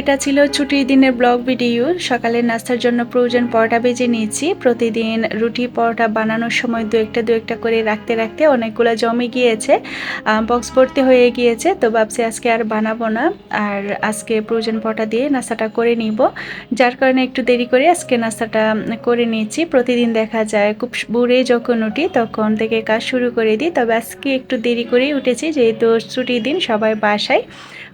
এটা ছিল ছুটির দিনের ব্লগ ভিডিও। সকালে নাস্তার জন্য প্রয়োজন পরোটা বেজে নিয়েছি। প্রতিদিন রুটি পরোটা বানানোর সময় দু একটা দু একটা করে রাখতে রাখতে অনেকগুলো জমে গিয়েছে। বক্স ভর্তি হয়ে গিয়েছে, তো ভাবছি আজকে আর বানাবো না। আর আজকে প্রয়োজন পরোটা দিয়ে নাস্তাটা করে নিব। যার কারণে একটু দেরি করে আজকে নাস্তাটা করে নিয়েছি। প্রতিদিন দেখা যায়, খুব বুড়ে যখন উঠি তখন থেকে কাজ শুরু করে দিই। তবে আজকে একটু দেরি করেই উঠেছি, যেহেতু ছুটির দিন সবাই বাসায়।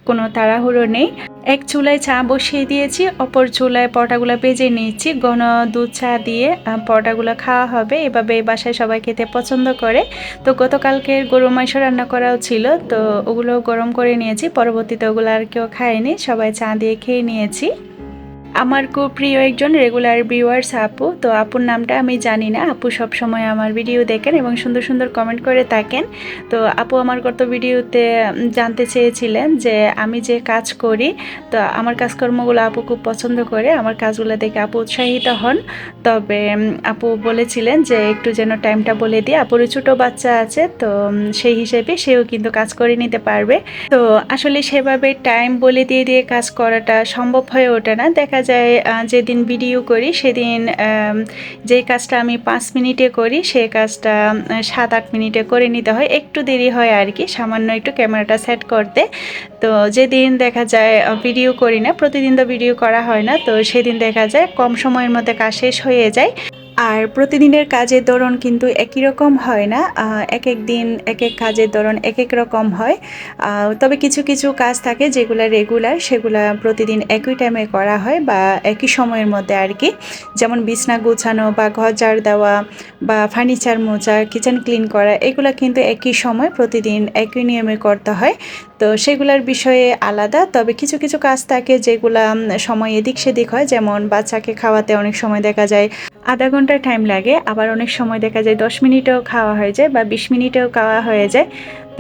কোনো তাড়াহুড়ো নেই। এক চুলায় চা বসিয়ে দিয়েছি, অপর চুলায় পরোটাগুলো ভেজে নিয়েছি। ঘন দুধ চা দিয়ে পরোটাগুলো খাওয়া হবে। এভাবে বাসায় সবাই খেতে পছন্দ করে। তো গতকালকের গরু মাংস রান্না করাও ছিল, তো ওগুলো গরম করে নিয়েছি। পরবর্তীতে ওগুলো আর কেউ খায়নি। সবাই চা দিয়ে খেয়ে নিয়েছি। আমার খুব প্রিয় একজন রেগুলার ভিউয়ার্স আপু। তো আপুর নামটা আমি জানি না। আপু সব সময় আমার ভিডিও দেখেন এবং সুন্দর সুন্দর কমেন্ট করে থাকেন। তো আপু আমার গত ভিডিওতে জানতে চেয়েছিলেন যে আমি যে কাজ করি, তো আমার কাজকর্মগুলো আপু খুব পছন্দ করে। আমার কাজগুলো দেখে আপু উৎসাহিত হন। তবে আপু বলেছিলেন যে একটু যেন টাইমটা বলে দিই। আপুর ছোটো বাচ্চা আছে, তো সেই হিসেবে সেও কিন্তু কাজ করে নিতে পারবে। তো আসলে সেভাবে টাইম বলে দিয়ে দিয়ে কাজ করাটা সম্ভব হয়ে ওঠে না। দেখা যায় যেদিন ভিডিও করি, সেদিন যে কাজটা আমি পাঁচ মিনিটে করি, সেই কাজটা সাত, আট মিনিটে করে নিতে হয়। একটু দেরি হয় আর কি, সামান্য একটু ক্যামেরাটা সেট করতে। তো যেদিন দেখা যায় ভিডিও করি না, প্রতিদিন তো ভিডিও করা হয় না, তো সেদিন দেখা যায় কম সময়ের মধ্যে কাজ শেষ হয়ে যায়। আর প্রতিদিনের কাজের ধরন কিন্তু একই রকম হয় না। এক এক দিন এক এক কাজের ধরন এক এক রকম হয়। তবে কিছু কিছু কাজ থাকে যেগুলো রেগুলার সেগুলো প্রতিদিন একই টাইমে করা হয় বা একই সময়ের মধ্যে আর কি। যেমন বিছনা গুছানো বা ঘর ঝাড় দেওয়া বা ফার্নিচার মোচা কিচেন ক্লিন করা, এগুলো কিন্তু একই সময় প্রতিদিন একই নিয়মে করতে হয়। তো সেগুলোর বিষয়ে আলাদা, তবে কিছু কিছু কাজ থাকে যেগুলা সময় এদিক সেদিক হয়। যেমন বাচ্চাকে খাওয়াতে অনেক সময় দেখা যায়, আধা ঘণ্টা টাইম লাগে, আবার অনেক সময় দেখা যায় দশ মিনিটেও খাওয়া হয়ে যায় বা বিশ মিনিটেও খাওয়া হয়ে যায়।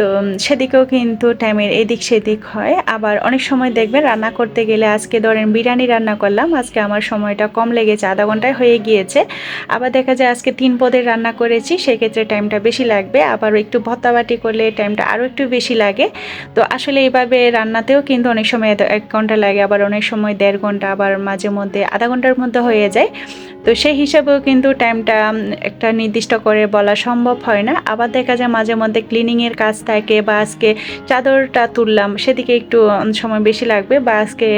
তো সেদিকেও কিন্তু টাইমের এদিক সেদিক হয়। আবার অনেক সময় দেখবেন রান্না করতে গেলে আজকে ধরেন বিরিয়ানি রান্না করলাম, আজকে আমার সময়টা কম লেগেছে, আধা ঘন্টায় হয়ে গিয়েছে। আবার দেখা যায় আজকে তিন পদের রান্না করেছি, সেক্ষেত্রে টাইমটা বেশি লাগবে। আবার একটু ভত্তাবাটি করলে টাইমটা আরও একটু বেশি লাগে। তো আসলে এইভাবে রান্নাতেও কিন্তু অনেক সময় এক ঘণ্টা লাগে, আবার অনেক সময় দেড় ঘণ্টা, আবার মাঝে মধ্যে আধা ঘণ্টার মধ্যে হয়ে যায়। তো সেই হিসাবেও কিন্তু টাইমটা একটা নির্দিষ্ট করে বলা সম্ভব হয় না। আবার দেখা যায় মাঝে মধ্যে ক্লিনিংয়ের কাজ থাকে বা আজকে চাদরটা তুললাম, সেদিকে একটু সময় বেশি লাগবে। বা আজকে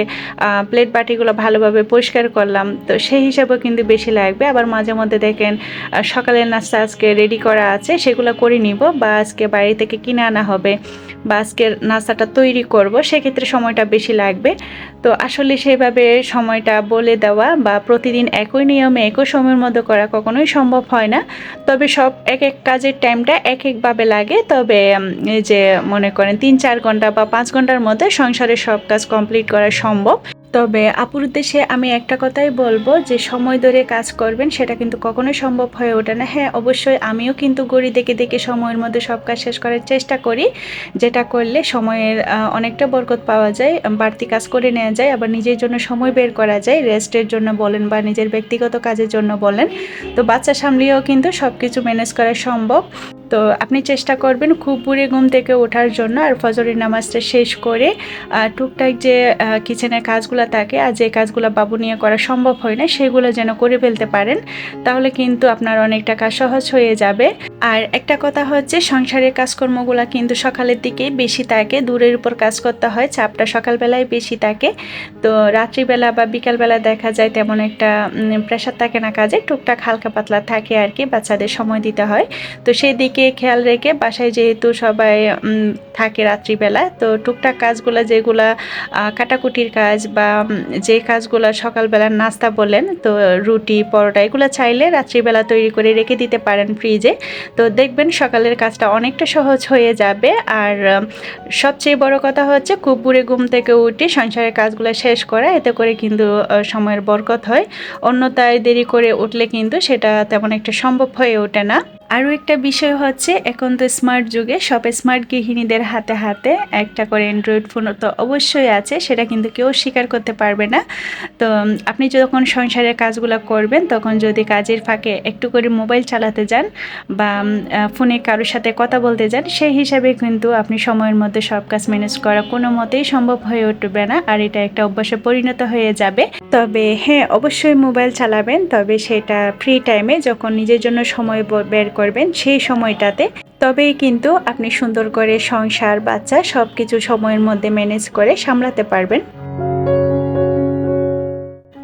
প্লেট বাটিগুলো ভালোভাবে পরিষ্কার করলাম, তো সেই হিসাবেও কিন্তু বেশি লাগবে। আবার মাঝে মধ্যে দেখেন সকালের নাস্তা আজকে রেডি করা আছে, সেগুলো করে নিব। বা আজকে বাইরে থেকে কিনে আনা হবে, বা আজকের নাস্তাটা তৈরি করব, সেক্ষেত্রে সময়টা বেশি লাগবে। তো আসলে সেভাবে সময়টা বলে দেওয়া বা প্রতিদিন একই নিয়মে, একই সময়ের মধ্যে করা কখনোই সম্ভব হয় না। তবে সব এক এক কাজের টাইমটা এক একভাবে লাগে। তবে যে মনে করেন তিন, চার ঘণ্টা বা পাঁচ ঘণ্টার মধ্যে সংসারের সব কাজ কমপ্লিট করা সম্ভব। তবে আপুর উদ্দেশ্যে আমি একটা কথাই বলব যে, সময় ধরে কাজ করবেন, সেটা কিন্তু কখনোই সম্ভব হয়ে ওঠে না। হ্যাঁ অবশ্যই আমিও কিন্তু গড়ি দেখে দেখে সময়ের মধ্যে সব কাজ শেষ করার চেষ্টা করি, যেটা করলে সময়ের অনেকটা বরকত পাওয়া যায়, বাড়তি কাজ করে নেওয়া যায়, আবার নিজের জন্য সময় বের করা যায়, রেস্টের জন্য বলেন বা নিজের ব্যক্তিগত কাজের জন্য বলেন। তো বাচ্চা সামলিয়েও কিন্তু সব কিছু ম্যানেজ করা সম্ভব। তো আপনি চেষ্টা করবেন খুব বুড়ে ঘুম থেকে ওঠার জন্য আর ফজরের নামাজটা শেষ করে টুকটাক যে কিচেনের কাজগুলো থাকে আর যে কাজগুলো বাবু নিয়ে করা সম্ভব হয় না সেগুলো যেন করে ফেলতে পারেন, তাহলে কিন্তু আপনার অনেকটা কাজ সহজ হয়ে যাবে। আর একটা কথা হচ্ছে সংসারের কাজকর্মগুলো কিন্তু সকালের দিকেই বেশি থাকে, দূরের উপর কাজ করতে হয়, চাপটা সকালবেলায় বেশি থাকে। তো রাত্রিবেলা বা বিকালবেলা দেখা যায় তেমন একটা প্রেশার থাকে না কাজে, টুকটাক হালকা পাতলা থাকে আর কি, বাচ্চাদের সময় দিতে হয়। তো সেই দিকে দিকে খেয়াল রেখে বাসায় যেহেতু সবাই থাকে রাত্রিবেলা, তো টুকটাক কাজগুলো যেগুলা কাটাকুটির কাজ বা যে কাজগুলো সকালবেলা নাস্তা বলেন, তো রুটি, পরোটা, এগুলো চাইলে রাত্রিবেলা তৈরি করে রেখে দিতে পারেন ফ্রিজে। তো দেখবেন সকালের কাজটা অনেকটা সহজ হয়ে যাবে। আর সবচেয়ে বড় কথা হচ্ছে বুড়ে ঘুম থেকে উঠে সংসারের কাজগুলো শেষ করা, এতে করে কিন্তু সময়ের বরকত হয়। অন্যতায় দেরি করে উঠলে কিন্তু সেটা তেমন একটা সম্ভব হয়ে ওঠে না। আরও একটা বিষয় হচ্ছে, এখন তো স্মার্ট যুগে, সব স্মার্ট গৃহিণীদের হাতে হাতে একটা করে অ্যান্ড্রয়েড ফোন তো অবশ্যই আছে, সেটা কিন্তু কেউ স্বীকার করতে পারবে না। তো আপনি যখন সংসারের কাজগুলো করবেন, তখন যদি কাজের ফাঁকে একটু করে মোবাইল চালাতে যান বা ফোনে কারোর সাথে কথা বলতে যান, সেই হিসাবে কিন্তু আপনি সময়ের মধ্যে সব কাজ ম্যানেজ করা কোনো মতেই সম্ভব হয়ে উঠবে না, আর এটা একটা অভ্যাসে পরিণত হয়ে যাবে। তবে হ্যাঁ অবশ্যই মোবাইল চালাবেন, তবে সেটা ফ্রি টাইমে যখন নিজের জন্য সময় বের করবেন সেই সময়টাতে। তবেই কিন্তু আপনি সুন্দর করে সংসার, বাচ্চা সব কিছু সময়ের মধ্যে ম্যানেজ করে সামলাতে পারবেন।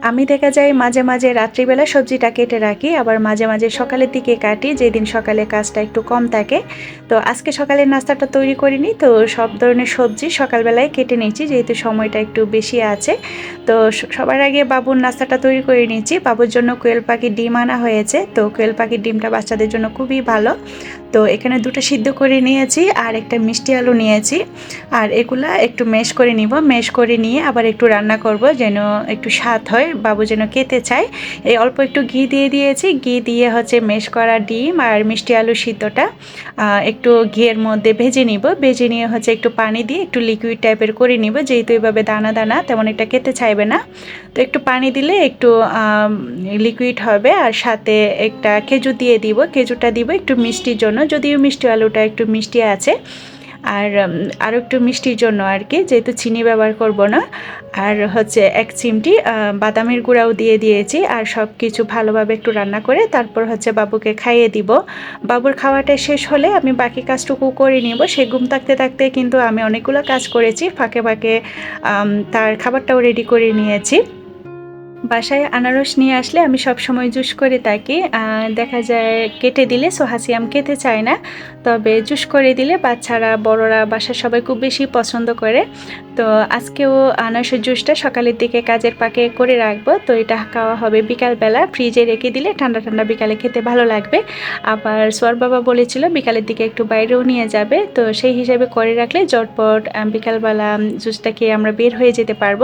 আমি দেখা যায় মাঝে মাঝে রাত্রিবেলা সবজিটা কেটে রাখি, আবার মাঝে মাঝে সকালের দিকে কাটি, যেদিন সকালে কাজটা একটু কম থাকে। তো আজকে সকালের নাস্তাটা তৈরি করিনি, তো সব ধরনের সবজি সকালবেলায় কেটে নিয়েছি, যেহেতু সময়টা একটু বেশি আছে। তো সবার আগে বাবুর নাস্তাটা তৈরি করে নিয়েছি। বাবুর জন্য কোয়েল পাখির ডিম আনা হয়েছে, তো কোয়েল পাখির ডিমটা বাচ্চাদের জন্য খুবই ভালো। তো এখানে দুটো সিদ্ধ করে নিয়েছি, আর একটা মিষ্টি আলু নিয়েছি। আর এগুলা একটু মেশ করে নিব, মেশ করে নিয়ে আবার একটু রান্না করব, যেন একটু স্বাদ হয়। বাবু যেন খেতে চায়। এই অল্প একটু ঘি দিয়ে দিয়েছি। ঘি দিয়ে হচ্ছে মেশ করা ডিম আর মিষ্টি আলু সিদ্ধটা। একটু ঘিয়ের মধ্যে ভেজে নিব। ভেজে নিয়ে হচ্ছে একটু পানি দিয়ে একটু লিকুইড টাইপের করে নিব। যেহেতু এভাবে দানা দানা, তেমন একটা খেতে চাইবে না। তো একটু পানি দিলে একটু লিকুইড হবে। আর সাথে একটা খেজুর দিয়ে দিব। খেজুরটা দিব একটু মিষ্টির জন্য। যদিও মিষ্টি আলুটা একটু মিষ্টি আছে। আর আরও একটু মিষ্টির জন্য আর কি, যেহেতু চিনি ব্যবহার করব না। আর হচ্ছে এক চিমটি বাদামের গুঁড়াও দিয়ে দিয়েছি আর সব কিছু ভালোভাবে একটু রান্না করে তারপর হচ্ছে বাবুকে খাইয়ে দিব। বাবুর খাওয়াটা শেষ হলে আমি বাকি কাজটুকু করে নিব। সে ঘুম থাকতে থাকতে কিন্তু আমি অনেকগুলো কাজ করেছি, ফাঁকে ফাঁকে তার খাবারটাও রেডি করে নিয়েছি। বাসায় আনারস নিয়ে আসলে আমি সব সময় জুস করে থাকি। দেখা যায় কেটে দিলে সোহাসিয়াম খেতে চায় না, তবে জুস করে দিলে বাচ্চারা, বড়রা বাসার সবাই খুব বেশি পছন্দ করে। তো আজকেও আনারসের জুসটা সকালের দিকে কাজের পাকে করে রাখব। তো এটা খাওয়া হবে বিকালবেলা। ফ্রিজে রেখে দিলে ঠান্ডা ঠান্ডা বিকালে খেতে ভালো লাগবে। আবার সোয়ার বাবা বলেছিল বিকালের দিকে একটু বাইরেও নিয়ে যাবে। তো সেই হিসাবে করে রাখলে জটপট বিকালবেলা জুসটা খেয়ে আমরা বের হয়ে যেতে পারব।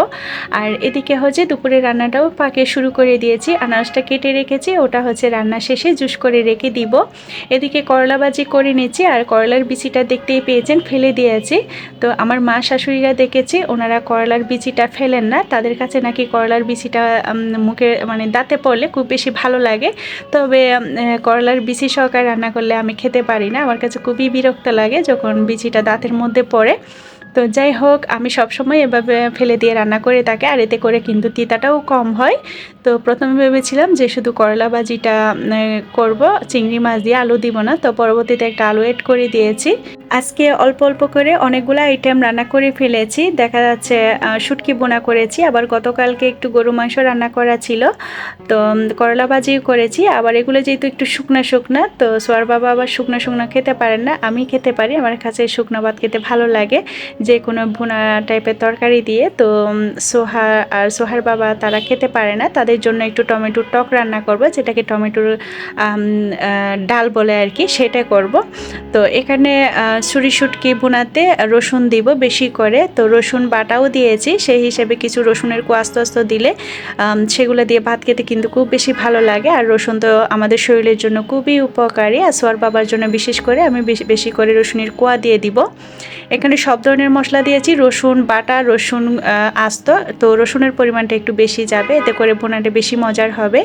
আর এদিকে হচ্ছে দুপুরে রান্নাটাও পাকে শুরু করে দিয়েছি। আনারসটা কেটে রেখেছি, ওটা হচ্ছে রান্না শেষে জুস করে রেখে দিব। এদিকে করলা বাজি করে নিয়েছি আর করলার বিচিটা দেখতেই পেয়েছেন, ফেলে দিয়েছি। তো আমার মা শাশুড়িরা দেখেছি ওনারা করলার বিচিটা ফেলেন না, তাদের কাছে নাকি করলার বিচিটা মুখে মানে দাঁতে পড়লে খুব বেশি ভালো লাগে। তবে করলার বিচি সহকারে রান্না করলে আমি খেতে পারি না, আমার কাছে খুবই বিরক্ত লাগে যখন বিচিটা দাঁতের মধ্যে পড়ে। তো যাই হোক, আমি সবসময় এভাবে ফেলে দিয়ে রান্না করে থাকি, আর এতে করে কিন্তু তিতাটাও কম হয়। তো প্রথমে ভেবেছিলাম যে শুধু করলা ভাজিটা করব, চিংড়ি মাছ দিয়ে আলু দিব না, তো পরবর্তীতে একটা আলু এড করে দিয়েছি। আজকে অল্প অল্প করে অনেকগুলো আইটেম রান্না করে ফেলেছি। দেখা যাচ্ছে শুটকি বোনা করেছি, আবার গতকালকে একটু গরু মাংস রান্না করা ছিল। তো করলা ভাজিও করেছি, আবার এগুলো যেহেতু একটু শুকনো শুকনো, তো সোয়ার বাবা আবার শুকনো শুকনো খেতে পারেন না, আমি খেতে পারি, আমার কাছে শুকনো ভাত খেতে ভালো লাগে যে কোনো ভুনা টাইপের তরকারি দিয়ে। তো সোহা আর সোহার বাবা তারা খেতে পারে না, তাদের জন্য একটু টমেটোর টক রান্না করব, যেটাকে টমেটোর ডাল বলে আর কি, সেটা করব। তো, এখানে আহ, ছুরি শুটকি বোনাতে রসুন দিব বেশি করে। তো রসুন বাটাও দিয়েছি সেই হিসেবে কিছু রসুনের কো আস্ত দিলে সেগুলো দিয়ে ভাত খেতে কিন্তু খুব বেশি ভালো লাগে। আর রসুন তো আমাদের শরীরের জন্য খুবই উপকারী। আর সোয়ার বাবার জন্য বিশেষ করে আমি বেশি করে রসুনের কোয়া দিয়ে দিব। এখানে সব ধরনের মশলা দিয়েছি রসুন বাটা রসুন আস্ত। তো রসুনের পরিমাণটা একটু বেশি যাবে এতে করে বোনাটা বেশি মজার হবে।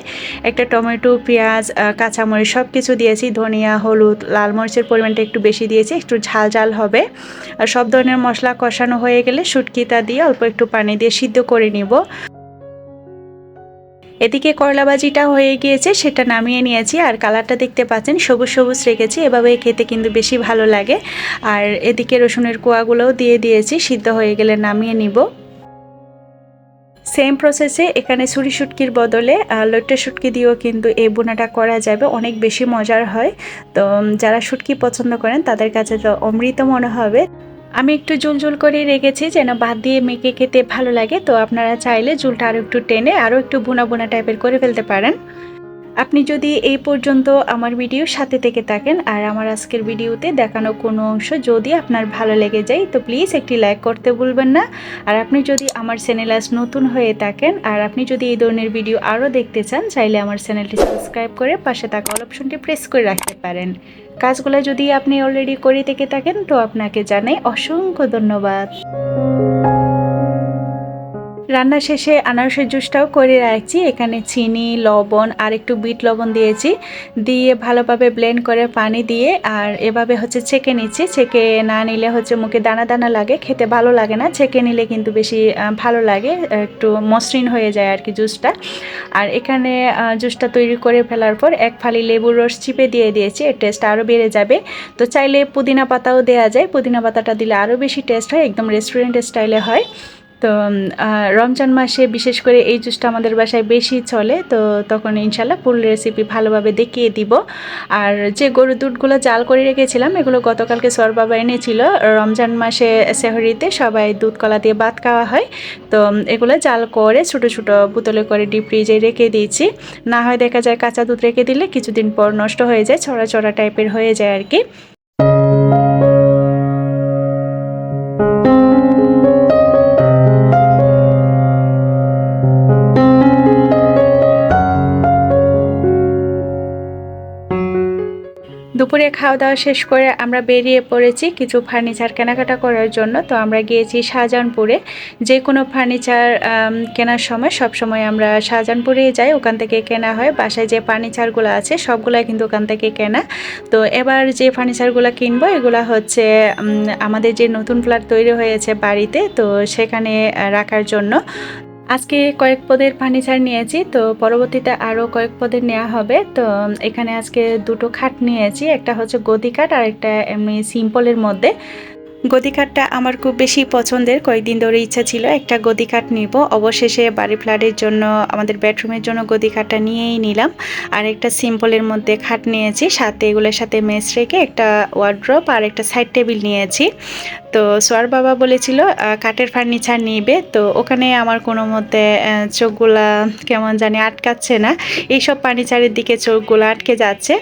একটা টমেটো পেঁয়াজ কাঁচামরিচ সব কিছু দিয়েছি ধনিয়া হলুদ লাল মরিচের পরিমাণটা একটু বেশি দিয়েছি একটু ঝাল ঝাল হবে। আর সব ধরনের মশলা কষানো হয়ে গেলে শুটকিটা দিয়ে অল্প একটু পানি দিয়ে সিদ্ধ করে নিব। এদিকে করলা ভাজিটা হয়ে গিয়েছে, সেটা নামিয়ে নিয়েছি। আর কালারটা দেখতে পাচ্ছেন, সবুজ সবুজ রেখেছি। এভাবে খেতে কিন্তু বেশি ভালো লাগে। আর এদিকে রসুনের কোয়াগুলোও দিয়ে দিয়েছি, সিদ্ধ হয়ে গেলে নামিয়ে নিব। সেম প্রসেসে এখানে ছুরি শুটকির বদলে লট্টে শুটকি দিয়েও কিন্তু এই বোনাটা করা যাবে। অনেক বেশি মজার হয়। তো যারা শুটকি পছন্দ করেন, তাদের কাছে তো অমৃত মনে হবে। আমি একটু জুল জুল করে রেখেছি, যেন বাদ দিয়ে মেখে খেতে ভালো লাগে। তো, আপনারা চাইলে জুলটা আরও একটু টেনে আরও একটু বোনা বোনা টাইপের করে ফেলতে পারেন। আপনি যদি এই পর্যন্ত আমার ভিডিও সাথে থেকে থাকেন আর আমার আজকের ভিডিওতে দেখানো কোনো অংশ যদি আপনার ভালো লেগে যায়, তো প্লিজ একটি লাইক করতে ভুলবেন না। আর আপনি যদি আমার চ্যানেল আজ নতুন হয়ে থাকেন আর আপনি যদি এই ধরনের ভিডিও আরও দেখতে চান, চাইলে আমার চ্যানেলটি সাবস্ক্রাইব করে পাশে থাকা অল অপশনটি প্রেস করে রাখতে পারেন। কাজগুলো যদি আপনি অলরেডি করে থেকে থাকেন, তো আপনাকে জানাই অসংখ্য ধন্যবাদ। রান্না শেষে আনারসের জুসটাও করে রাখছি। এখানে চিনি, লবণ আর একটু বিট লবণ দিয়েছি। দিয়ে ভালোভাবে ব্লেন্ড করে পানি দিয়ে আর এভাবে হচ্ছে ছেঁকে নিচ্ছি। ছেঁকে না নিলে হচ্ছে মুখে দানা দানা লাগে, খেতে ভালো লাগে না। ছেঁকে নিলে কিন্তু বেশি ভালো লাগে, একটু মসৃণ হয়ে যায় আর কি জুসটা। আর এখানে জুসটা তৈরি করে ফেলার পর এক ফালি লেবুর রস চিপে দিয়ে দিয়েছি, এর টেস্ট আরও বেড়ে যাবে। তো চাইলে পুদিনা পাতাও দেওয়া যায়। পুদিনা পাতাটা দিলে আরও বেশি টেস্ট হয়, একদম রেস্টুরেন্ট স্টাইলে হয়। তো রমজান মাসে বিশেষ করে এই জুসটা আমাদের বাসায় বেশি চলে, তো তখন ইনশাল্লাহ ফুল রেসিপি ভালোভাবে দেখিয়ে দিব। আর যে গরুর দুধগুলো জাল করে রেখেছিলাম, এগুলো গতকালকে সর বাবা এনেছিল। রমজান মাসে সেহরিতে সবাই দুধ কলা দিয়ে ভাত খাওয়া হয়। তো এগুলো জাল করে ছোটো ছোটো বোতলে করে ডিপ ফ্রিজে রেখে দিয়েছি। না হয় দেখা যায় কাঁচা দুধ রেখে দিলে কিছুদিন পর নষ্ট হয়ে যায় ছড়া ছড়া টাইপের হয়ে যায় আর কি। খাওয়া দাওয়া শেষ করে আমরা বেরিয়ে পড়েছি কিছু ফার্নিচার কেনাকাটা করার জন্য। তো আমরা গিয়েছি শাহজাহানপুরে। যে কোনো ফার্নিচার কেনার সময় সব সময় আমরা শাহজাহানপুরে যাই। ওখান থেকে কেনা হয়। বাসায় যে ফার্নিচারগুলো আছে সবগুলাই কিন্তু ওখান থেকে কেনা। তো এবার যে ফার্নিচারগুলো কিনবো, এগুলো হচ্ছে আমাদের যে নতুন ফ্ল্যাট তৈরি হয়েছে বাড়িতে, তো সেখানে রাখার জন্য আজকে কয়েক পদের ফার্নিচার নিয়েছি, তো পরবর্তীতে আরও কয়েক পদের নেওয়া হবে। তো এখানে আজকে দুটো খাট নিয়েছি, একটা হচ্ছে গদি খাট আর একটা এমনি সিম্পলের মধ্যে। গদি খাটটা আমার খুব বেশি পছন্দের, কয়েকদিন ধরে ইচ্ছা ছিল একটা গদি খাট নিব। অবশেষে বাড়ি ফ্ল্যাটের জন্য, আমাদের বেডরুমের জন্য গদি খাটটা নিয়েই নিলাম। আর একটা সিম্পলের মধ্যে খাট নিয়েছি, সাথে এগুলোর সাথে মেস রেখে একটা ওয়ার্ড্রপ আর একটা সাইড টেবিল নিয়েছি। তো সোয়ার বাবা বলেছিল কাঠের ফার্নিচার নিবে। তো ওখানে আমার কোনো মতে চোখগুলা কেমন জানি আটকাচ্ছে না। এইসব ফার্নিচারের দিকে চোখগুলো আটকে যাচ্ছে।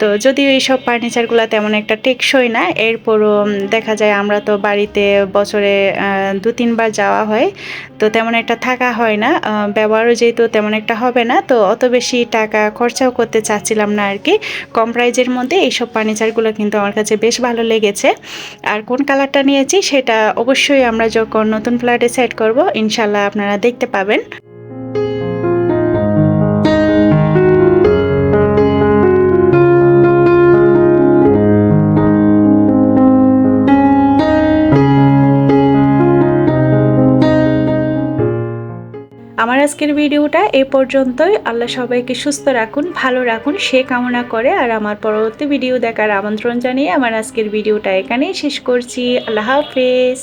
তো যদিও এইসব ফার্নিচারগুলো তেমন একটা টেকসই না, এরপরও দেখা যায় আমরা তো বাড়িতে বছরে দু, তিনবার যাওয়া হয়। তো তেমন একটা থাকা হয় না ব্যবহারও যেহেতু তেমন একটা হবে না, তো অত বেশি টাকা খরচাও করতে চাচ্ছিলাম না আর কি। কম প্রাইজের মধ্যে এইসব ফার্নিচারগুলো কিন্তু আমার কাছে বেশ ভালো লেগেছে। আর কোন কালারটা নিয়েছি সেটা অবশ্যই আমরা যখন নতুন ফ্ল্যাটে সেট করব ইনশাল্লাহ আপনারা দেখতে পাবেন। আজকের ভিডিওটা এ পর্যন্তই। আল্লাহ সবাইকে সুস্থ রাখুন, ভালো রাখুন, সে কামনা করে। আর আমার পরবর্তী ভিডিও দেখার আমন্ত্রণ জানিয়ে আমার আজকের ভিডিওটা এখানেই শেষ করছি। আল্লাহ হাফেজ।